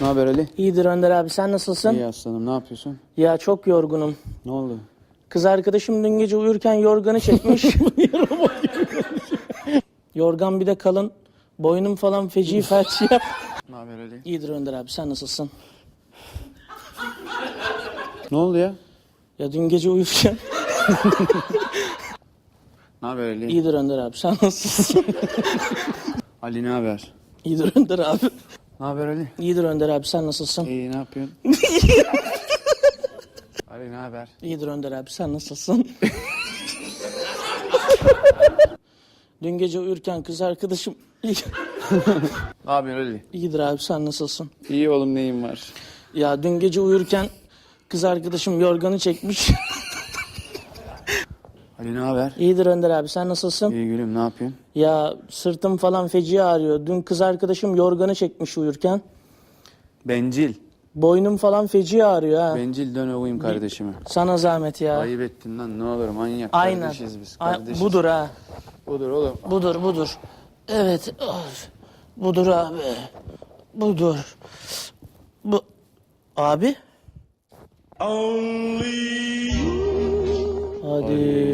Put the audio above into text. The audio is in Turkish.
Ne haber Ali? İyidir Önder abi sen nasılsın? İyi aslanım ne yapıyorsun? Ya çok yorgunum. Ne oldu? Kız arkadaşım dün gece uyurken yorganı çekmiş. Yorgan bir de kalın. Boynum falan feci felç ya. Ne haber Ali? İyidir Önder abi sen nasılsın? Ne oldu ya? Ya dün gece uyurken. Ne haber Ali? İyidir Önder abi sen nasılsın? Ali ne haber? İyidir Önder abi. Ne haber Ali? İyidir Önder abi sen nasılsın? İyi ne yapıyorsun? Ali ne haber? İyidir Önder abi sen nasılsın? dün gece uyurken kız arkadaşım... Ne yapıyorsun Ali? İyidir abi sen nasılsın? İyi oğlum neyim var? Ya dün gece uyurken kız arkadaşım yorganı çekmiş. Ali ne haber? İyidir Önder abi sen nasılsın? İyi gülüm ne yapıyorsun? Ya sırtım falan feci ağrıyor. Dün kız arkadaşım yorganı çekmiş uyurken. Bencil. Boynum falan feci ağrıyor ha. Bencil dön ovayım kardeşime. Sana zahmet ya. Ayıp ettin lan ne olur manyak. Aynen. Kardeşiz biz Ay- kardeşiz. budur ha. Budur oğlum. Budur budur. Evet. of. Budur abi. Budur. Bu abi. Hadi.